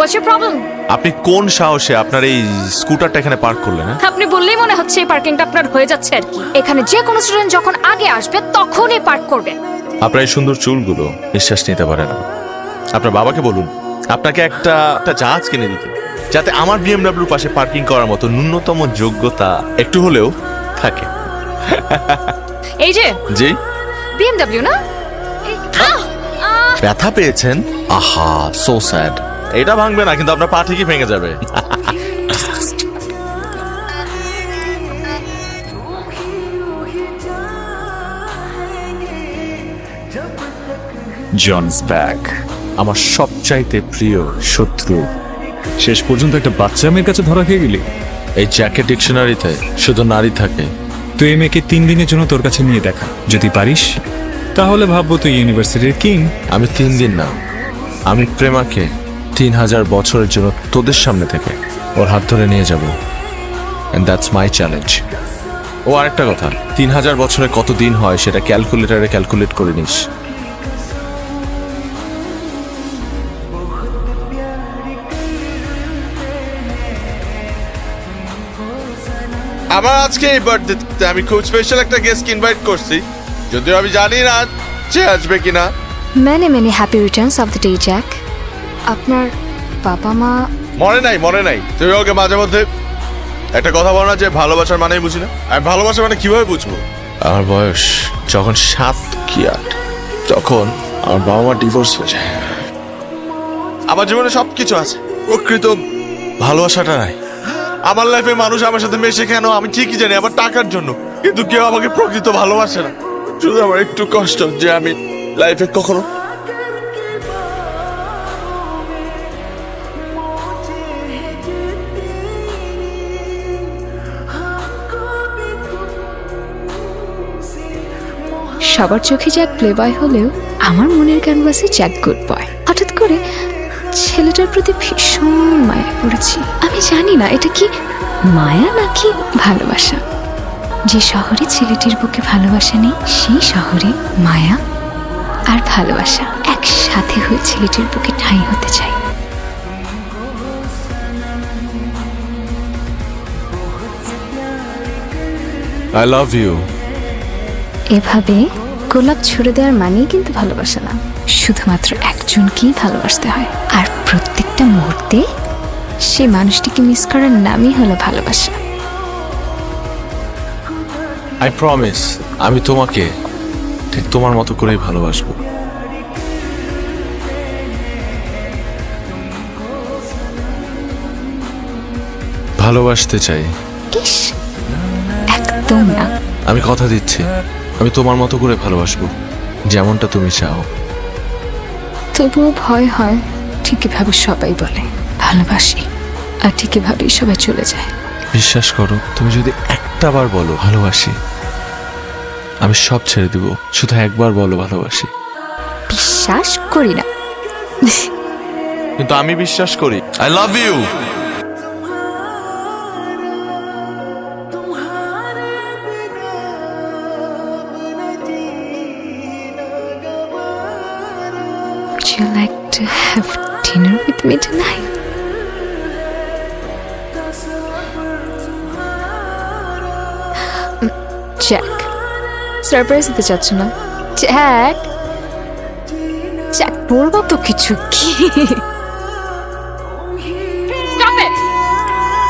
What's your problem আপনি কোন সাহসে আপনার এই স্কুটারটা এখানে পার্ক করলেন হ্যাঁ? আপনি বললেই মনে হচ্ছে এই পার্কিংটা আপনার হয়ে যাচ্ছে আর কি। এখানে যে কোনো স্টুডেন্ট যখন আগে আসবে তখনই পার্ক করবে। আপনার এই সুন্দর চুলগুলো নিঃশ্বাস নিতে পারে না। আপনার বাবাকে বলুন আপনাকে একটা একটা জাহাজ কিনে দিতে। যাতে আমার বিএমডাব্লিউ পাশে পার্কিং করার মতো ন্যূনতম যোগ্যতা একটু হলেও থাকে। এই যে জি? বিএমডব্লিউ না? এই- আহ! আহ! ব্যথা পেয়েছেন? আহা সো স্যাড এটা ভাঙবে না কিন্তু আপনার পা ঠিকই ভেঙে যাবে। জনস ব্যাক আমার সবচাইতে প্রিয় শত্রু। শেষ পর্যন্ত একটা বাচ্চা মেয়ের কাছে ধরা খেয়ে গেলি? এই জ্যাকেট ডিকশনারিতে শুধু নারী থাকে। তুই এই মেয়েকে তিন দিনের জন্য তোর কাছে নিয়ে দেখা। যদি পারিস তাহলে ভাববো তুই ইউনিভার্সিটির কিং। আমি তিন দিন না আমি প্রেমাকে। তিন হাজার বছরের জন্য তোদের সামনে থেকে। ওর হাত ধরে নিয়ে যাব। অ্যান্ড দ্যাটস মাই চ্যালেঞ্জ ও আরেকটা কথা তিন হাজার বছরে কত দিন হয় সেটা ক্যালকুলেটারে ক্যালকুলেট করে নিস। আমার আজকে এই বার্থডে আমি খুব স্পেশাল একটা গেস্ট ইনভাইট করছি। যদিও আমি জানি না সে আসবে কিনা। Many many happy returns of the day Jack আপনার বাবা মা মনে নাই মনে নাই। তুমি ওকে মাঝে মধ্যে একটা কথা বলো না যে ভালোবাসার মানেই বুঝি না? আমি ভালোবাসা মানে কীভাবে বুঝব? আমার বয়স যখন সাত কি আট তখন আমার বাবা মা ডিভোর্স হয়ে যায়। আমার জীবনে সব কিছু আছে। প্রকৃত ভালোবাসাটা নাই। আমার লাইফে মানুষ আমার সাথে মেশে কেন? আমি ঠিকই জানি আমার টাকার জন্য। কিন্তু কেউ আমাকে প্রকৃত ভালোবাসে না। শুধু আমার একটু কষ্ট যে আমি লাইফে কখনো সবার চোখে জ্যাক প্লে বয় হলেও আমার মনের ক্যানভাসে জ্যাক গুড বয় হঠাৎ করে ছেলেটার প্রতি ভীষণ মায়া পড়েছি। আমি জানি না এটা কি মায়া নাকি ভালোবাসা? যে শহরে ছেলেটির বুকে ভালোবাসা নেই সেই শহরে মায়া আর ভালোবাসা একসাথে হয়ে ছেলেটির বুকে ঠাঁই হতে চাই আই লাভ ইউ এভাবে গোলাপ ছুড়ে দেওয়ার মানেই কিন্তু ভালোবাসা না। শুধুমাত্র একজনকেই ভালোবাসতে হয়। আর প্রত্যেকটা মুহূর্তে সেই মানুষটিকে মিস করার নামই হলো ভালোবাসা। আই প্রমিস আমি তোমাকে ঠিক তোমার মতো করেই ভালোবাসবো। ভালোবাসতে চাই। ইস একদম না। আমি কথা দিচ্ছি। আমি তোমার মতো করে ভালোবাসবো যেমনটা তুমি চাও। তবুও ভয় হয় ঠিকই ভাবে সবাই বলে ভালোবাসি। আর ঠিকই ভাবে সবাই চলে যায়। বিশ্বাস করো তুমি যদি একটা বার বলো ভালোবাসি আমি সব ছেড়ে দিব শুধু একবার বলো ভালোবাসি। বিশ্বাস করি না। কিন্তু আমি বিশ্বাস করি I love you you like to have dinner with me tonight? Jack surprise দিতে চাচ্ছ না? জ্যাক জ্যাক বলব তো কিছু কি?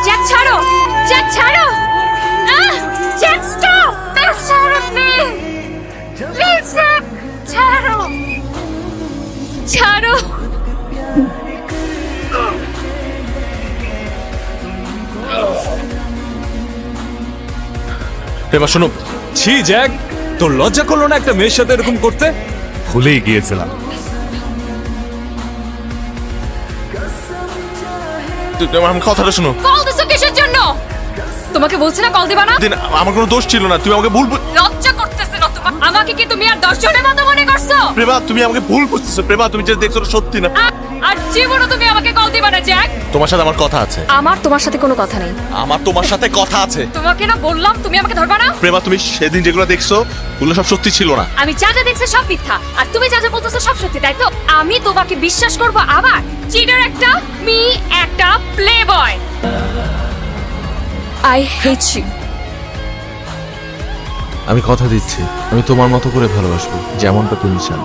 জ্যাক ছাড়ো! জ্যাক ছাড়ো! জ্যাক ছাড়ো প্লিজ প্লিজ ছাড়ো। এবার শোনো। ছি জ্যাক তোর লজ্জা করল না একটা মেয়ের সাথে এরকম করতে? ভুলেই গিয়েছিলাম। আমার কথাটা শোনো। কল দিছো কিসের জন্য? তোমাকে বলছি না কল দিবা না? দিন আমার কোনো দোষ ছিল না তুমি আমাকে ভুল লজ্জা আমাকে কি তুমি আর দশজনের মতো মনে করছ? প্রেমা তুমি আমাকে ভুল বুঝতেছো। প্রেমা তুমি যেটা দেখছ সত্যি না। আর জীবনও তুমি আমাকে কল দিবা না জ্যাক। তোমার সাথে আমার কথা আছে। আমার তোমার সাথে কোনো কথা নেই। আমার তোমার সাথে কথা আছে। তোমাকে না বললাম তুমি আমাকে ধরবা না? প্রেমা তুমি সেদিন যেগুলো দেখছ ওগুলো সব সত্যি ছিল না। আমি যা যা দেখছি সব মিথ্যা। আর তুমি যা যা বলতেছো সব সত্যি তাই তো? আমি তোমাকে বিশ্বাস করব আবার চিটার একটা মি একটা playboy I hate you আমি কথা দিচ্ছি। আমি তোমার মতো করে ভালোবাসবো যেমনটা তুমি চান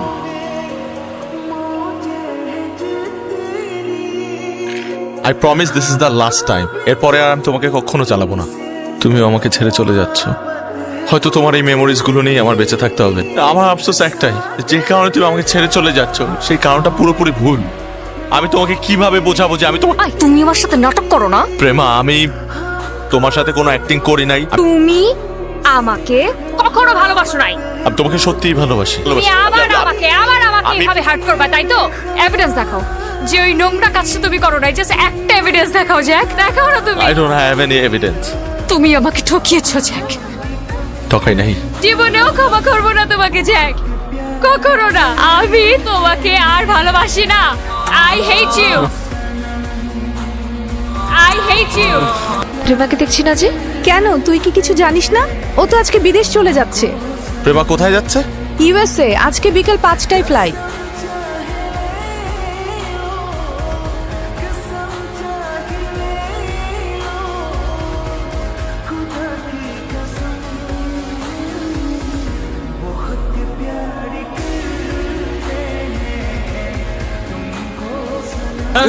I promise this is the last time এরপরে আর আমি তোমাকে কখনো চালাবো না। তুমিও আমাকে ছেড়ে চলে যাচ্ছ। হয়তো তোমার এই মেমোরিজগুলো নিয়ে আমার বেঁচে থাকতে হবে। আমার আফসোস একটাই যে কারণে তুমি আমাকে ছেড়ে চলে যাচ্ছ সেই কারণটা পুরোপুরি ভুল। আমি তোমাকে কীভাবে বোঝাবো যে আমি তোমার আই তুমি আমার সাথে নাটক করো না। প্রেমা আমি তোমার সাথে কোনো অ্যাক্টিং করি নাই। তুমি আমাকে কখনো ভালোবাসো নাই। আমি তোমাকে সত্যিই ভালোবাসি। তুমি আবার আমাকে আবার আমাকে আমি- এভাবে হার্ট করবা তাই তো? এভিডেন্স দেখাও। যে ওই নোংরা কাজটা তুমি করো নাই জাস্ট একটা এভিডেন্স দেখাও জ্যাক দেখাও না তুমি। I don't have any evidence. তুমি আমাকে ঠকিয়েছো জ্যাক ঠকাই নাই। জীবনেও ক্ষমা করব না তোমাকে জ্যাক কখনো না। আমি তোমাকে আর ভালোবাসি না। I hate you I hate you প্রেমাকে দেখছি না যে? কেন? তুই কি কিছু জানিস না? ও তো আজকে বিদেশ চলে যাচ্ছে। প্রেমা কোথায় যাচ্ছে? ইউএসএ আজকে বিকেল পাঁচটায় ফ্লাইট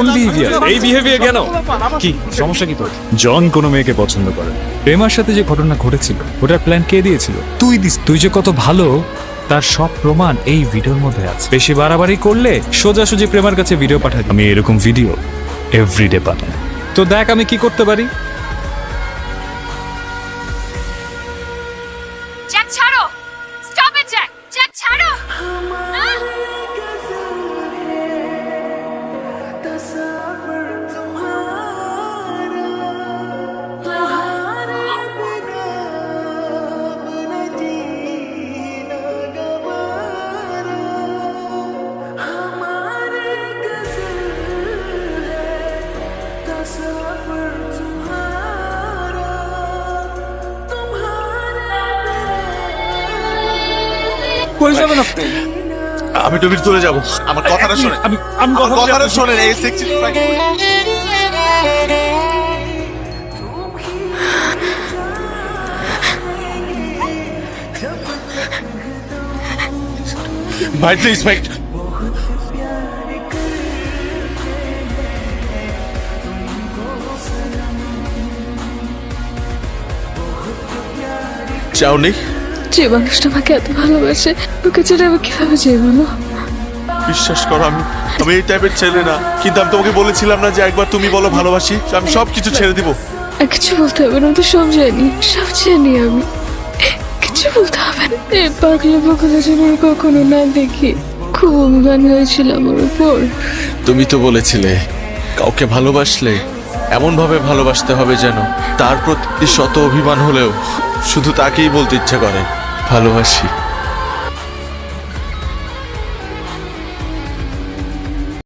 Olivia, এই বিহেভিয়ার কেন? কি? সমস্যা কি তোর? জন কোনো মেয়েকে পছন্দ করে। প্রেমার সাথে যে ঘটনা ঘটেছিল ওটার প্ল্যান কে দিয়েছিল? তুই দিস। তুই যে কত ভালো তার সব প্রমাণ এই ভিডিওর মধ্যে আছে। বেশি বাড়াবাড়ি করলে সোজাসুজি প্রেমার কাছে ভিডিও পাঠাই আমি এরকম ভিডিও এভরিডে পাঠাই। তো দেখ আমি কি করতে পারি? কই যাবেন আপনি? আমি ডুবির তুলে যাব। আমার কথাটা শুনে আমি আমি কথা কথাটা শোনেন এই সেক্সি ভাই প্লিজ ভাই। চাওনি? যে মানুষটা আমাকে এত ভালোবাসে ওকে ছেড়ে আমি কীভাবে যাই বলো বিশ্বাস করো আমি আমি এই টাইপের ছেলে না। কিন্তু আমি তোমাকে বলেছিলাম না যে একবার তুমি বলো ভালোবাসি আমি সব কিছু ছেড়ে দিব। আর কিছু বলতে হবে না আমি তো সব জানি সব জানি আমি। কিছু বলতে হবে না। এই পাগলা পাগলা যেন কখনো না দেখি। খুব অভিমান হয়েছিল আমার উপর। তুমি তো বলেছিলে কাউকে ভালোবাসলে এমন ভাবে ভালোবাসতে হবে যেন তার প্রতি শত অভিমান হলেও শুধু তাকেই বলতে ইচ্ছা করে। ভালোবাসি।